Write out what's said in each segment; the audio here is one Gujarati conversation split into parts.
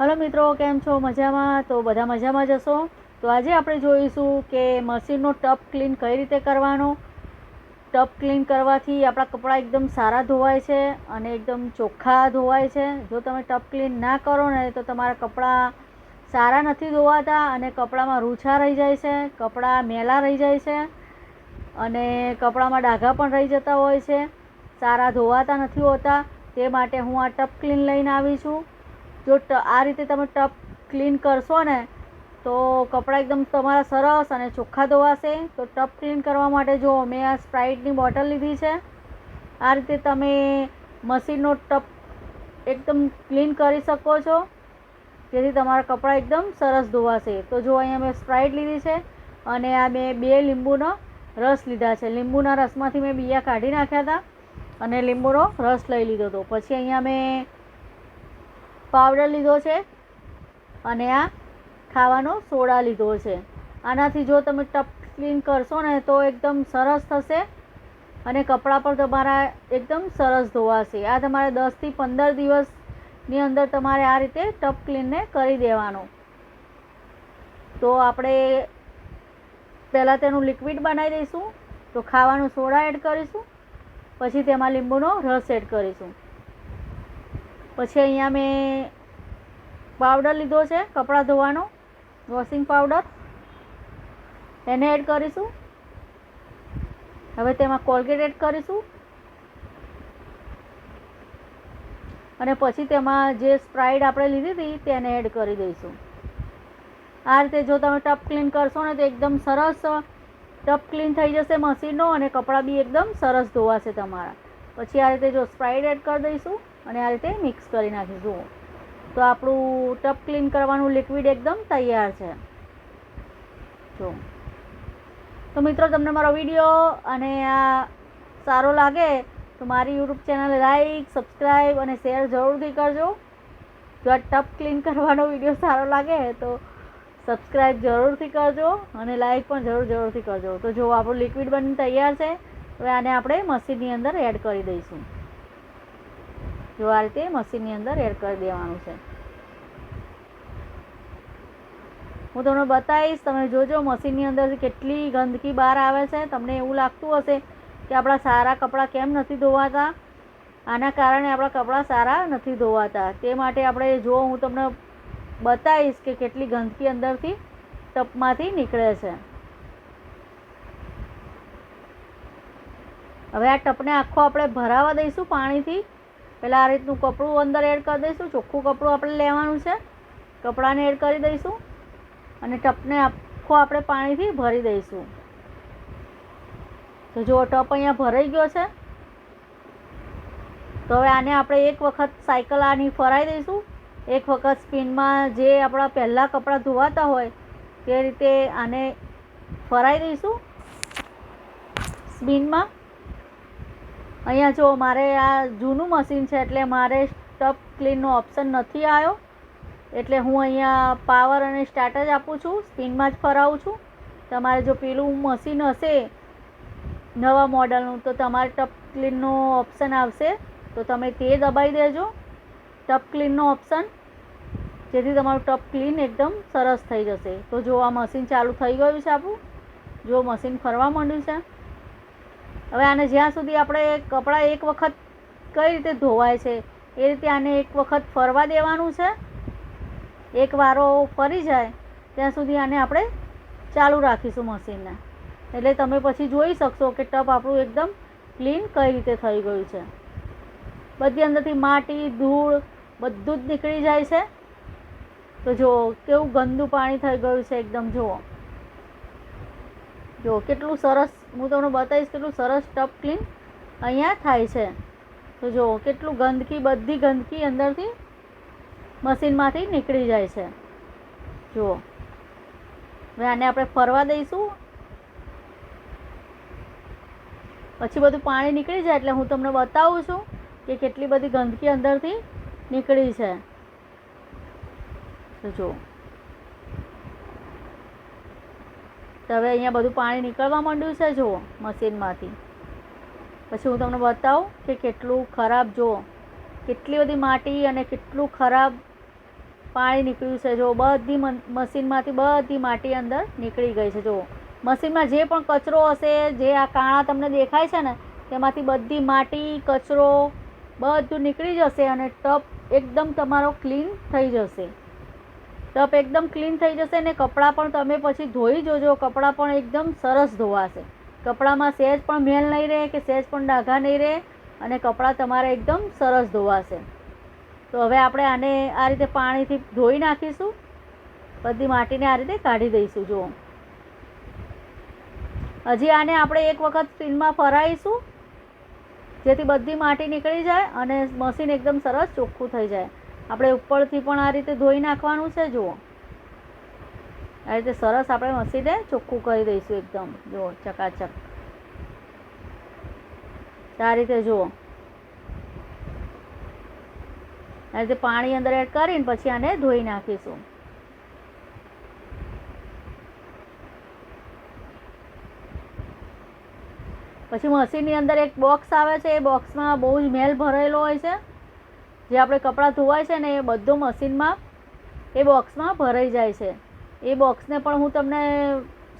હલો મિત્રો, કેમ છો? મજામાં? તો બધા મજામાં જશો તો આજે આપણે જોઈશું કે મશીનનો ટપ ક્લીન કઈ રીતે કરવાનો? ટપ ક્લીન કરવાથી આપણા કપડાં એકદમ સારા ધોવાય છે અને એકદમ ચોખ્ખા ધોવાય છે. જો તમે ટપ ક્લીન ના કરો ને, તો તમારા કપડાં સારા નથી ધોવાતા અને કપડામાં રૂછા રહી જાય છે, કપડાં મેલા રહી જાય છે અને કપડામાં ડાઘા પણ રહી જતા હોય છે. સારા ધોવાતા નથી હોતા. તે માટે હું આ ટપ ક્લીન લઈને આવી છું. જો આ રીતે તમે ટપ ક્લીન કરશો ને, તો કપડાં એકદમ તમારા સરસ અને ચોખ્ખા ધોવાશે. તો ટપ ક્લીન કરવા માટે જો મેં આ સ્પ્રાઇટની બોટલ લીધી છે, આ રીતે તમે મશીનનો ટપ એકદમ ક્લીન કરી શકો છો. જેથી તમારા કપડાં એકદમ સરસ ધોવાશે. તો જો અહીંયા મેં સ્પ્રાઇટ લીધી છે અને આ મેં બે લીંબુનો રસ લીધા છે. લીંબુના રસમાંથી મેં બીયા કાઢી નાખ્યા હતા અને લીંબુનો રસ લઈ લીધો હતો. પછી અહીંયા મેં પાવડર લીધો છે અને આ ખાવાનો સોડા લીધો છે. આનાથી જો તમે ટપ ક્લીન કરશો ને તો એકદમ સરસ થશે અને કપડાં પણ તમારા એકદમ સરસ ધોવાશે. આ તમારે દસથી પંદર દિવસની અંદર તમારે આ રીતે ટપ ક્લીનને કરી દેવાનું. તો આપણે પહેલાં તેનું લિક્વિડ બનાવી દઈશું, તો ખાવાનું સોડા એડ કરીશું, પછી તેમાં લીંબુનો રસ એડ કરીશું. પછી અહીંયા મેં પાવડર લીધો છે, કપડાં ધોવાનો વોશિંગ પાવડર એને એડ કરીશું. હવે તેમાં કોલગેટ એડ કરીશું. અને પછી તેમાં જે સ્પ્રાઇડ આપણે લીધી હતી, તેને એડ કરી દઈશું. આ રીતે જો તમે ટપ ક્લીન કરશો ને, તો એકદમ સરસ ટપ ક્લીન થઈ જશે મશીનનો અને કપડાં બી એકદમ સરસ ધોવાશે તમારા. પછી આ રીતે જો સ્પ્રાઇડ એડ કરી દઈશું. અને આ રીતે મિક્સ કરી નાખીશું. તો આપણું ટપ ક્લીન કરવાનું લિક્વિડ એકદમ તૈયાર છે. જો તો મિત્રો, તમને મારો વીડિયો અને આ સારો લાગે, તો મારી યુટ્યુબ ચેનલ લાઈક સબસ્ક્રાઈબ અને શેર જરૂરથી કરજો. જો આ ટપ ક્લીન કરવાનો વીડિયો સારો લાગે, તો સબસ્ક્રાઈબ જરૂરથી કરજો અને લાઈક પણ જરૂર જરૂરથી કરજો. તો જો આપણું લિક્વિડ બની તૈયાર છે. હવે આને આપણે મશીનની અંદર એડ કરી દઈશું. જો આ રીતે મશીનની અંદર એડ કરી દેવાનું છે. હું તમને બતાવીશ, તમે જોજો મશીનની અંદર કેટલી ગંદકી બહાર આવે છે. તમને એવું લાગતું હશે કે આપણા સારા કપડાં કેમ નથી ધોવાતા? આના કારણે આપણા કપડાં સારા નથી ધોવાતા. તે માટે આપણે જો હું તમને બતાવીશ કે કેટલી ગંદકી અંદરથી ટપમાંથી નીકળે છે. હવે આ ટપને આખો આપણે ભરાવા દઈશું પાણીથી. પહેલાં આ રીતનું કપડું અંદર એડ કરી દઈશું. ચોખ્ખું કપડું આપણે લેવાનું છે. કપડાને એડ કરી દઈશું. અને ટપને આખો આપણે પાણીથી ભરી દઈશું. તો જો ટપ અહીંયા ભરાઈ ગયો છે, તો હવે આને આપણે એક વખત સાયકલ આની ફરાઈ દઈશું. એક વખત સ્પિનમાં જે આપણા પહેલાં કપડાં ધોવાતા હોય, તે રીતે આને ફરાઈ દઈશું. સ્પિનમાં અહીંયા જો મારે આ જૂનું મશીન છે એટલે મારે ટપ ક્લીનનો ઓપ્શન નથી આવ્યો. એટલે હું અહીંયા પાવર અને સ્ટાર્ટ જ આપું છું સ્પિનમાં જ ફરાવું છું. તમારે જો પેલું મશીન હશે, નવા મોડલનું, તો તમારે ટપ ક્લીનનો ઓપ્શન આવશે. તો તમે તે દબાવી દેજો. ટપ ક્લીનનો ઓપ્શન. જેથી તમારું ટપ ક્લીન એકદમ સરસ થઈ જશે. તો જો આ મશીન ચાલુ થઈ ગયું છે આપણું, જો મશીન ફરવા માંડ્યું છે. હવે આને જ્યાં સુધી આપણે કપડાં એક વખત કઈ રીતે ધોવાય છે, એ રીતે આને એક વખત ફરવા દેવાનું છે, એક વારો ફરી જાય, ત્યાં સુધી આને આપણે ચાલુ રાખીશું મશીનને. એટલે તમે પછી જોઈ શકશો કે ટપ આપણું એકદમ ક્લીન કઈ રીતે થઈ ગયું છે. બધી અંદરથી માટી, ધૂળ બધું જ નીકળી જાય છે. તો જુઓ કેવું ગંદુ પાણી થઈ ગયું છે એકદમ, જુઓ. જો, કેટલું સરસ, હું તમને બતાવીશ કેટલું સરસ ટપ ક્લીન અહીંયા થાય છે. તો જુઓ કેટલું ગંદકી, બધી ગંદકી અંદરથી મશીનમાંથી નીકળી જાય છે. જુઓ હવે આને આપણે ફરવા દઈશું. પછી બધું પાણી નીકળી જાય એટલે હું તમને બતાવું છું કે કેટલી બધી ગંદકી અંદરથી નીકળી છે. તો જુઓ તો હવે અહીંયા બધું પાણી નીકળવા માંડ્યું છે, જુઓ, મશીનમાંથી. પછી હું તમને બતાવું કે કેટલું ખરાબ, જુઓ, કેટલી બધી માટી અને કેટલું ખરાબ પાણી નીકળ્યું છે જો બધી મશીનમાંથી બધી માટી અંદર નીકળી ગઈ છે, જુઓ. મશીનમાં જે પણ કચરો હશે, જે આ કાણા તમને દેખાય છે ને, તેમાંથી બધી માટી, કચરો બધું નીકળી જશે અને ટપ એકદમ તમારો ક્લીન થઈ જશે. ટપ એકદમ ક્લીન થઈ જશે ને કપડાં પણ તમે પછી ધોઈ જોજો. કપડાં પણ એકદમ સરસ ધોવાશે. કપડામાં સહેજ પણ મેલ નહીં રહે કે સહેજ પણ ડાઘા નહીં રહે અને કપડાં તમારે એકદમ સરસ ધોવાશે. તો હવે આપણે આને આ રીતે પાણીથી ધોઈ નાખીશું. બધી માટીને આ રીતે કાઢી દઈશું, જુઓ. હજી આને આપણે એક વખત સ્પિનમાં ફરાવીશું જેથી બધી માટી નીકળી જાય અને મશીન એકદમ સરસ ચોખ્ખું થઈ જાય. આપણે ઉપરથી પણ આ રીતે ધોઈ નાખવાનું છે, જુઓ. આ રીતે સરસ આપણે મસીને ચોખ્ખું કરી દઈશું એકદમ. જુઓ, ચકાચક. આ રીતે જુઓ. આ રીતે પાણી અંદર એડ કરીને પછી આને ધોઈ નાખીશું. પછી મશીનની અંદર એક બોક્સ આવે છે, એ બોક્સમાં બહુ જ મેલ ભરેલો હોય છે. જે આપણે કપડાં ધોવાય છે ને એ બધું મશીનમાં, એ બોક્સમાં ભરાઈ જાય છે. એ બોક્સને પણ હું તમને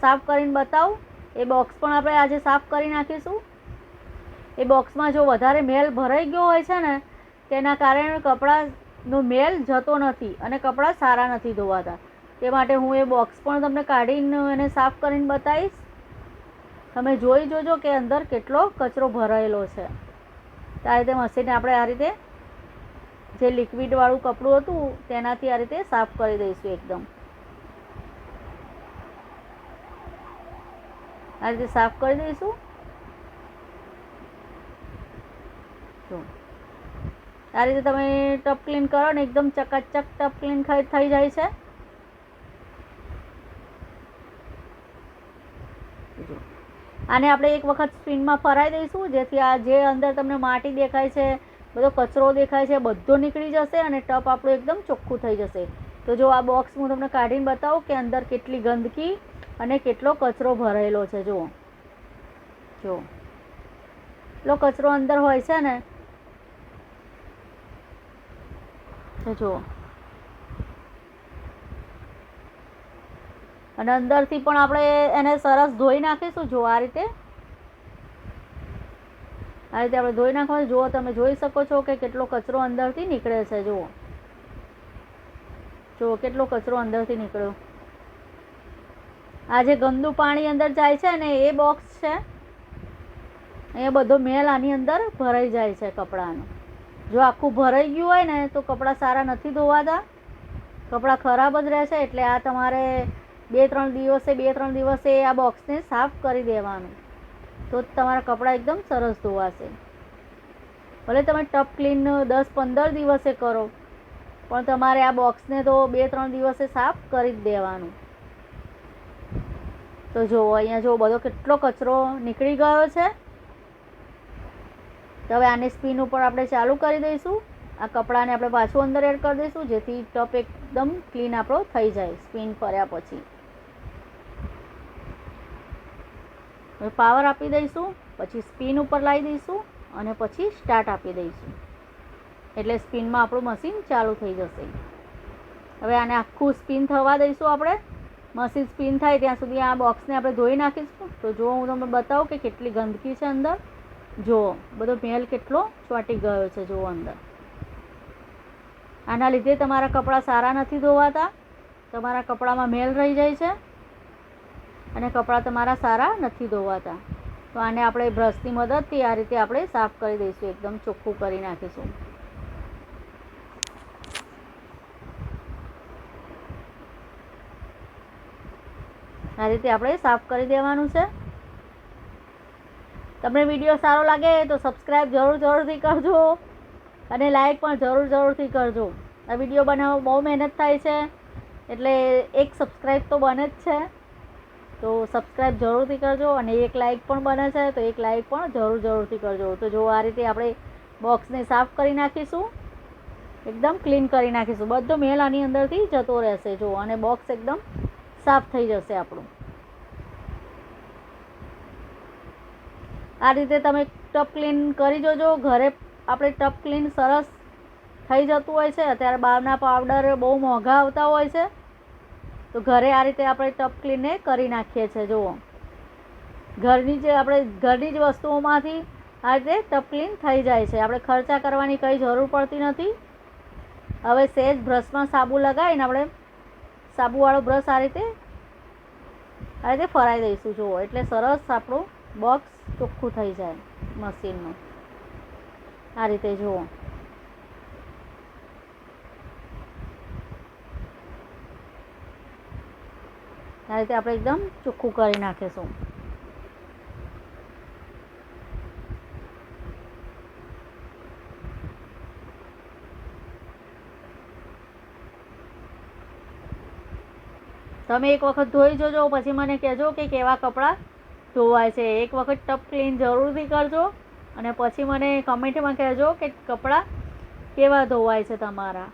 સાફ કરીને બતાવું. એ બોક્સ પણ આપણે આજે સાફ કરી નાખીશું. એ બોક્સમાં જો વધારે મેલ ભરાઈ ગયો હોય છે ને, તેના કારણે કપડાંનો મેલ જતો નથી અને કપડાં સારા નથી ધોવાતા. તે માટે હું એ બોક્સ પણ તમને કાઢીને એને સાફ કરીને બતાવીશ. તમે જોઈ જોજો કે અંદર કેટલો કચરો ભરાયેલો છે. તો આ રીતે મશીને આપણે આ રીતે જે લિક્વિડવાળું કપડું હતું, તેનાથી આ રીતે સાફ કરી દઈશું એકદમ. આ રીતે સાફ કરી દઈશું. જો. આ રીતે તમે ટપ ક્લીન કરો ને, એકદમ ચકાચક ટપ ક્લીન થઈ જાય છે. આને આપણે એક વખત સ્પિનમાં ફરાઈ દઈશું, જેથી આ જે અંદર તમને માટી દેખાય છે બધો કચરો દેખાય છે, બધો નીકળી જશે અને ટપ આપણું એકદમ ચોખ્ખું થઈ જશે. તો જો આ બોક્સ હું તમને કાઢીને બતાવું કે અંદર કેટલી ગંદકી અને કેટલો કચરો ભરાયેલો છે, જુઓ. જો એટલો કચરો અંદર હોય છે ને. જુઓ. અને અંદરથી પણ આપણે એને સરસ ધોઈ નાખીશું જો આ રીતે. આ રીતે આપણે ધોઈ નાખવાનું. જુઓ, તમે જોઈ શકો છો કે કેટલો કચરો અંદરથી નીકળે છે, જુઓ. જુઓ, કેટલો કચરો અંદરથી નીકળ્યો. આ જે ગંદુ પાણી અંદર જાય છે ને, એ બોક્સ છે. એ બધો મેલ આની અંદર ભરાઈ જાય છે કપડાનો. જો આખું ભરાઈ ગયું હોય ને, તો કપડાં સારા નથી ધોવાતા. કપડાં ખરાબ જ રહેશે, એટલે આ તમારે બે ત્રણ દિવસે, બે ત્રણ દિવસે આ બોક્સને સાફ કરી દેવાનું. તો તમારા કપડાં એકદમ સરસ ધોવાશે. ભલે તમે ટપ ક્લીન દસ પંદર દિવસે કરો, પણ તમારે આ બોક્સને તો બે ત્રણ દિવસે સાફ કરી જ દેવાનું. તો જુઓ અહીંયા જો બધો કેટલો કચરો નીકળી ગયો છે. તો હવે આને સ્પિન ઉપર આપણે ચાલુ કરી દઈશું. આ કપડાને આપણે પાછું અંદર એડ કરી દઈશું, જેથી ટપ એકદમ ક્લીન આપણો થઈ જાય, સ્પિન ફર્યા પછી. હવે પાવર આપી દઈશું, પછી સ્પિન ઉપર લાવી દઈશું અને પછી સ્ટાર્ટ આપી દઈશું. એટલે સ્પિનમાં આપણું મશીન ચાલુ થઈ જશે. હવે આને આખું સ્પિન થવા દઈશું આપણે. મશીન સ્પિન થાય ત્યાં સુધી આ બોક્સને આપણે ધોઈ નાખીશું. તો જો હું તમને બતાવું કે કેટલી ગંદકી છે અંદર. જુઓ બધો મેલ કેટલો ચોંટી ગયો છે જુઓ અંદર. આના લીધે તમારા કપડાં સારા નથી ધોવાતા. તમારા કપડામાં મેલ રહી જાય છે. અને કપડાં તમારા સારા નથી ધોવાતા. તો આને આપણે બ્રશની મદદથી આ રીતે આપણે સાફ કરી દઈશું, એકદમ ચોખ્ખું કરી નાખીશું. આ રીતે આપણે સાફ કરી દેવાનું છે. તમને વીડિયો સારો લાગે તો સબસ્ક્રાઈબ જરૂર જરૂરથી કરજો અને લાઈક પણ જરૂર જરૂરથી કરજો. આ વીડિયો બનાવવા બહુ મહેનત થાય છે, એટલે એક સબસ્ક્રાઈબ તો બને જ છે. તો સબસ્ક્રાઈબ જરૂરથી કરજો અને એક લાઈક પણ બને છે, તો એક લાઈક પણ જરૂર જરૂરથી કરજો. તો જો આ રીતે આપણે બોક્સને સાફ કરી નાખીશું, એકદમ ક્લીન કરી નાખીશું. બધો મેલ આની અંદરથી જતો રહેશે, જો, અને બોક્સ એકદમ સાફ થઈ જશે આપણું. આ રીતે તમે ટપ ક્લીન કરી જોજો. ઘરે આપણે ટપ ક્લીન સરસ થઈ જતું હોય છે. અત્યારે બહારના પાવડર બહુ મોંઘા આવતા હોય છે. તો ઘરે આ રીતે આપણે ટપ ક્લીનને કરી નાખીએ છીએ, જુઓ. ઘરની જે આપણે ઘરની જ વસ્તુઓમાંથી આ રીતે ટપ ક્લીન થઈ જાય છે. આપણે ખર્ચા કરવાની કંઈ જરૂર પડતી નથી. હવે સેજ બ્રશમાં સાબુ લગાવીને આપણે સાબુવાળો બ્રશ આ રીતે આ રીતે ફરાઈ દઈશું, જુઓ. એટલે સરસ આપણું બોક્સ ચોખ્ખું થઈ જાય મશીનનું. આ રીતે, જુઓ. આ રીતે આપણે એકદમ ચોખ્ખું કરી નાખીશું. તમે એક વખત ધોઈ જોજો, પછી મને કહેજો કે કેવા કપડાં ધોવાય છે. એક વખત ટપ ક્લીન જરૂરથી કરજો અને પછી મને કમેન્ટમાં કહેજો કે કપડાં કેવા ધોવાય છે તમારા.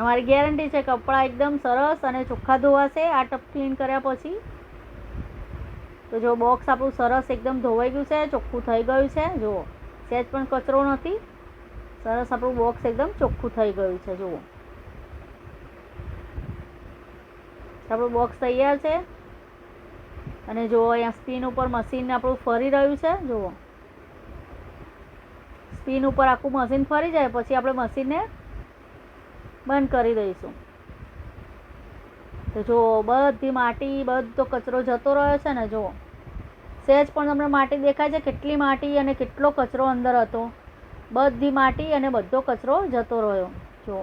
અમારી ગેરંટી છે, કપડાં એકદમ સરસ અને ચોખ્ખા ધોવાશે આ ટપ ક્લીન કર્યા પછી તો જો બોક્સ આપણું સરસ એકદમ ધોવાઈ ગયું છે, ચોખ્ખું થઈ ગયું છે. જુઓ સહેજ પણ કચરો નથી. સરસ આપણું બોક્સ એકદમ ચોખ્ખું થઈ ગયું છે, જુઓ. આપણું બોક્સ તૈયાર છે. અને જુઓ અહીંયા સ્પિન ઉપર મશીન આપણું ફરી રહ્યું છે, જુઓ. સ્પિન ઉપર આખું મશીન ફરી જાય, પછી આપણે મશીનને બંધ કરી દઈશું. તો જુઓ બધી માટી, બધો કચરો જતો રહ્યો છે ને જુઓ સહેજ પણ તમને માટી દેખાય છે, કેટલી માટી અને કેટલો કચરો અંદર હતો. બધી માટી અને બધો કચરો જતો રહ્યો. જુઓ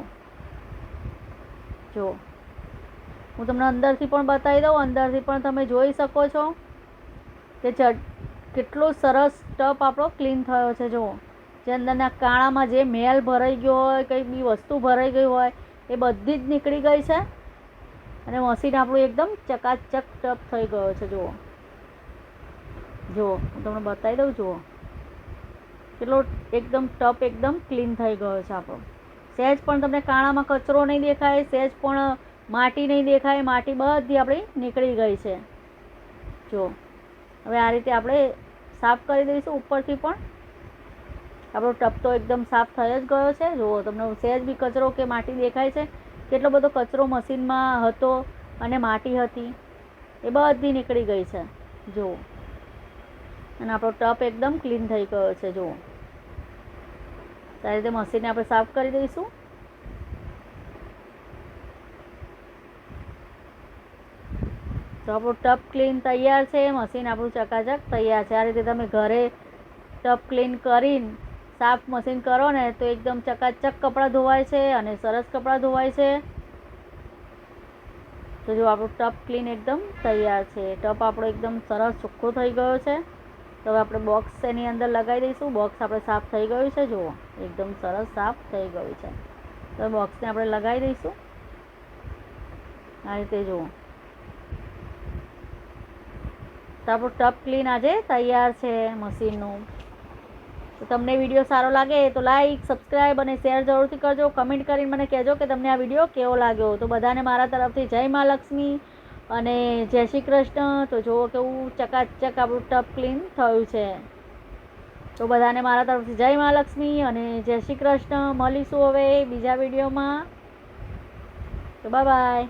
જુઓ હું તમને અંદરથી પણ બતાવી દઉં, અંદરથી પણ તમે જોઈ શકો છો કે કેટલો સરસ ટપ આપણો ક્લીન થયો છે જુઓ જે અંદરના કાણામાં જે મેલ ભરાઈ ગયો હોય, કંઈ બી વસ્તુ ભરાઈ ગઈ હોય, એ બધી જ નીકળી ગઈ છે. અને મશીન આપણું એકદમ ચકાચક ટપ થઈ ગયો છે. જુઓ. જુઓ. હું તમને બતાવી દઉં, જુઓ. કેટલો એકદમ ટપ, એકદમ ક્લીન થઈ ગયો છે આપણો. સહેજ પણ તમને કાણામાં કચરો નહીં દેખાય સહેજ પણ માટી નહીં દેખાય, માટી બધી આપણી નીકળી ગઈ છે. જો હવે આ રીતે આપણે સાફ કરી દઈશું ઉપરથી પણ. આપણો ટપ તો એકદમ સાફ થઈ જ ગયો છે. જુઓ, તમને સહેજ બી કચરો કે માટી દેખાય છે? કેટલો બધો કચરો મશીનમાં હતો અને માટી હતી. એ બધી નીકળી ગઈ છે. જુઓ. અને આપણો ટપ એકદમ ક્લીન થઈ ગયો છે. જુઓ. સારી રીતે મશીનને આપણે સાફ કરી દઈશું. તો આપણું ટપ ક્લીન તૈયાર છે. મશીન આપણું ચકાચક તૈયાર છે. આ રીતે તમે ઘરે ટપ ક્લીન કરીને સાફ મશીન કરો ને તો એકદમ ચકાચક કપડાં ધોવાય છે અને સરસ કપડાં ધોવાય છે. તો જો આપણું ટપ ક્લીન એકદમ તૈયાર છે. ટપ આપણો એકદમ સરસ ચોખ્ખો થઈ ગયો છે. તો હવે આપણે બોક્સ એની અંદર લગાવી દઈશું. બોક્સ આપણે સાફ થઈ ગયું છે. જુઓ, એકદમ સરસ સાફ થઈ ગયું છે. તો બોક્સને આપણે લગાવી દઈશું. આ રીતે જુઓ. તો આપણું ટપ ક્લીન આજે તૈયાર છે મશીનનું. તો તમને વીડિયો સારો લાગે તો લાઈક સબસ્ક્રાઈબ અને શેર જરૂરથી કરજો. કમેન્ટ કરીને મને કહેજો કે તમને આ વીડિયો કેવો લાગ્યો. તો બધાને મારા તરફથી જય મા લક્ષ્મી અને જય શ્રી કૃષ્ણ. તો જુઓ કેવું ચકાચક આપણું ટપ ક્લીન થયું છે. તો બધાને મારા તરફથી જય મા લક્ષ્મી અને જય શ્રી કૃષ્ણ. મળીશું હવે બીજા વિડીયોમાં તો બાય